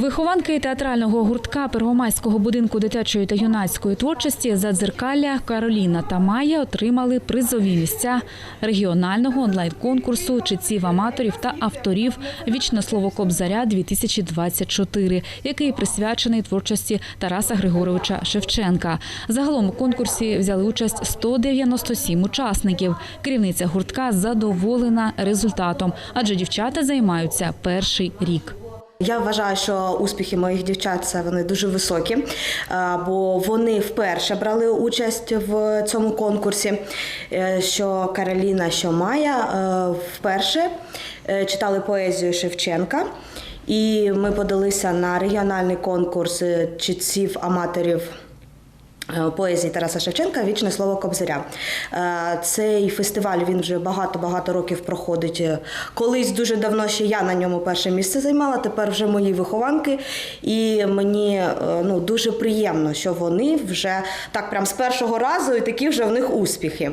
Вихованки театрального гуртка Первомайського будинку дитячої та юнацької творчості Задзеркалля Кароліна та Майя отримали призові місця регіонального онлайн-конкурсу читців аматорів та авторів Вічне слово Кобзаря 2024, який присвячений творчості Тараса Григоровича Шевченка. Загалом у конкурсі взяли участь 197 учасників. Керівниця гуртка задоволена результатом, адже дівчата займаються перший рік. Я вважаю, що успіхи моїх дівчат це вони дуже високі, е, бо вони вперше брали участь в цьому конкурсі. е, Що Кароліна, що Майя е, вперше читали поезію Шевченка. І ми подалися на регіональний конкурс читців аматорів поезії Тараса Шевченка Вічне слово Кобзаря. Е, Цей фестиваль він вже багато-багато років проходить. Е, Колись дуже давно ще я на ньому перше місце займала, тепер вже мої вихованки. І мені е, ну, дуже приємно, що вони вже так прям з першого разу і такі вже в них успіхи.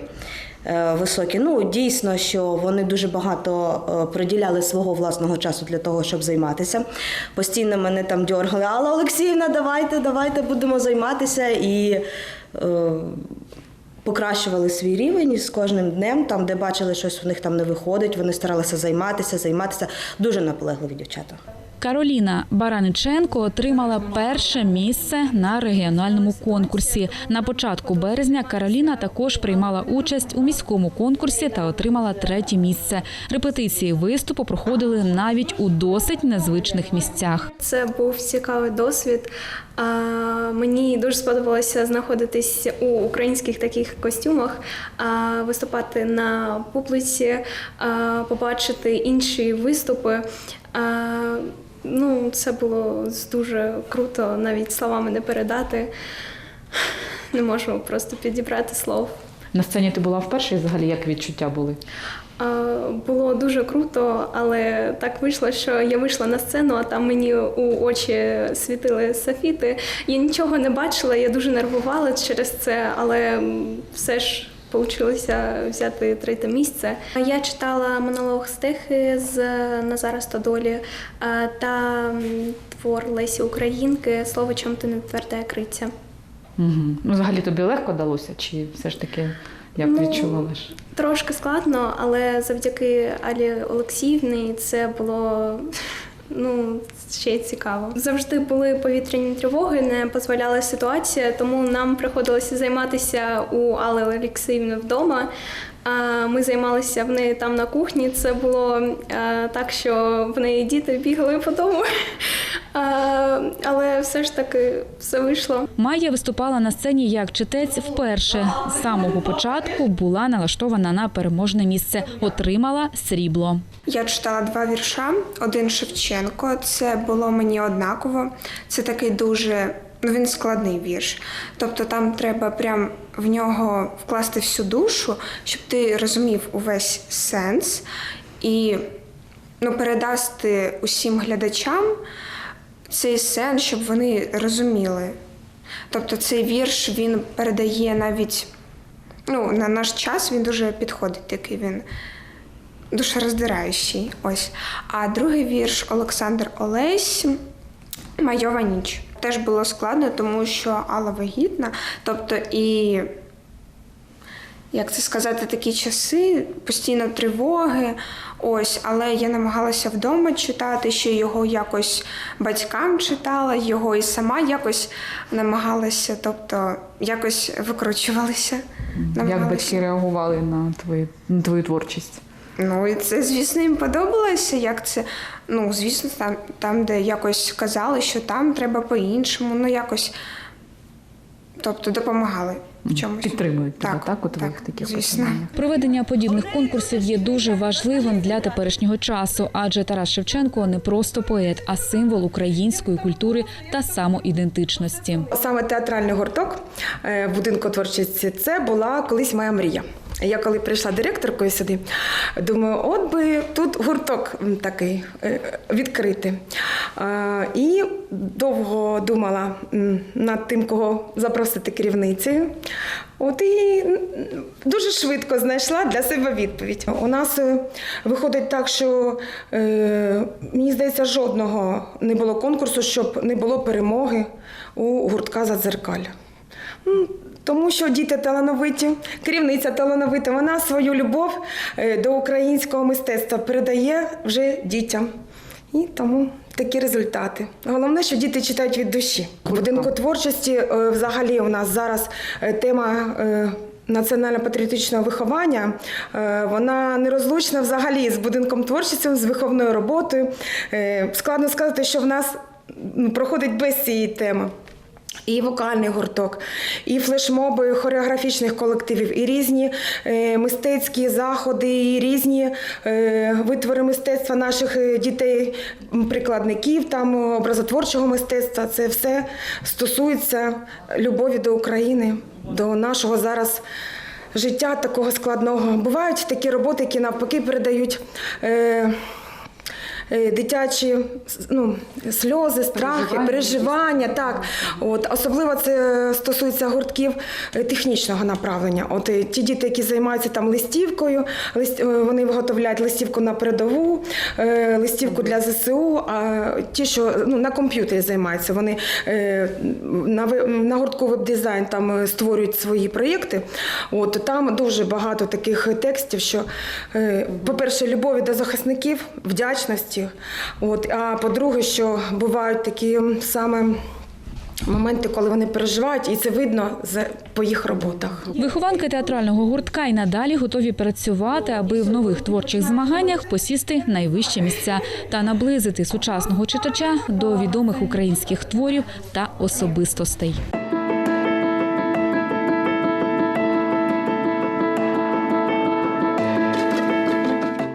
Е, Високі. Ну, дійсно, що вони дуже багато е, приділяли свого власного часу для того, щоб займатися. Постійно мене там дьоргали, Алла Олексіївна, давайте, давайте будемо займатися. І е, покращували свій рівень і з кожним днем, там, де бачили, щось у них там не виходить, вони старалися займатися, займатися. Дуже наполегливі дівчата. Кароліна Бараниченко отримала перше місце на регіональному конкурсі. На початку березня Кароліна також приймала участь у міському конкурсі та отримала третє місце. Репетиції виступу проходили навіть у досить незвичних місцях. Це був цікавий досвід. Мені дуже сподобалося знаходитись у українських таких костюмах, виступати на публіці, побачити інші виступи. Ну, це було дуже круто, навіть словами не передати. Не можу просто підібрати слов. На сцені ти була вперше і взагалі як відчуття були? Було дуже круто, але так вийшло, що я вийшла на сцену, а там мені у очі світили софіти. Я нічого не бачила, я дуже нервувала через це, але все ж вийшло взяти третє місце. Я читала монолог стихи з Назара Стодолі та твор Лесі Українки Слово чом ти не тверда криця. Угу. Ну, взагалі тобі легко далося, чи все ж таки як Ну, відчувалиш? Трошки складно, але завдяки Алі Олексіївні це було ну ще й цікаво. Завжди були повітряні тривоги, не дозволяла ситуація, тому нам приходилося займатися у Алли Олексіївни вдома. Ми займалися в неї там на кухні. Це було е, так, що в неї діти бігали по дому. А, Але все ж таки все вийшло. Майя виступала на сцені як читець вперше. З самого початку була налаштована на переможне місце, отримала срібло. Я читала два вірша. Один Шевченко. Це було мені однаково. Це такий дуже. Ну, він складний вірш. Тобто там треба прям в нього вкласти всю душу, щоб ти розумів увесь сенс і ну, передасти усім глядачам цей сенс, щоб вони розуміли. Тобто цей вірш він передає навіть ну, на наш час він дуже підходить, такий він душероздираючий. Ось. А другий вірш Олександр Олесь Майова ніч. Теж було складно, тому що Алла вагітна. Тобто і, як це сказати, такі часи, постійно тривоги. Ось, але я намагалася вдома читати, ще його якось батькам читала, його і сама якось намагалася, тобто якось викручувалася. Як батьки реагували на твою, на твою творчість? Ну, і це, звісно, їм подобалося, як це. Ну, звісно, там, там, де якось казали, що там треба по-іншому, ну якось. Тобто допомагали в чомусь. Підтримують тебе, Так, так, у твоїх так, таких звісно. Проведення подібних конкурсів є дуже важливим для теперішнього часу, адже Тарас Шевченко не просто поет, а символ української культури та самоідентичності. Саме театральний гурток е, будинку творчості це була колись моя мрія. Я коли прийшла директоркою сюди, думаю, от би тут гурток такий е, відкрити. А, І довго думала над тим, кого запросити керівницею. От і дуже швидко знайшла для себе відповідь. У нас е, виходить так, що е, мені здається, жодного не було конкурсу, щоб не було перемоги у гуртка «Задзеркалля». М, Тому що діти талановиті, керівниця талановита, вона свою любов е, до українського мистецтва передає вже дітям. І тому такі результати. Головне, що діти читають від душі. В будинку творчості е, взагалі у нас зараз е, тема. е, Національно-патріотичного виховання вона нерозлучна взагалі з будинком творчості, з виховною роботою. Складно сказати, що в нас проходить без цієї теми. І вокальний гурток, і флешмоби хореографічних колективів, і різні е, мистецькі заходи, і різні е, витвори мистецтва наших е, дітей, прикладників, там образотворчого мистецтва. Це все стосується любові до України, до нашого зараз життя такого складного. Бувають такі роботи, які навпаки передають. Дитячі ну, сльози, страхи, переживання, так. От, особливо це стосується гуртків е, технічного направлення. От е, ті діти, які займаються там листівкою, лист, е, вони виготовляють листівку на передову, е, листівку для ЗСУ, а ті, що ну, на комп'ютері займаються, вони е, на, на гуртку веб-дизайн там е, створюють свої проєкти. От, там дуже багато таких текстів, що, е, по-перше, любові до захисників, вдячності. От, а по-друге, що бувають такі саме моменти, коли вони переживають, і це видно по їх роботах. Вихованки театрального гуртка й надалі готові працювати, аби в нових творчих змаганнях посісти найвищі місця та наблизити сучасного читача до відомих українських творів та особистостей.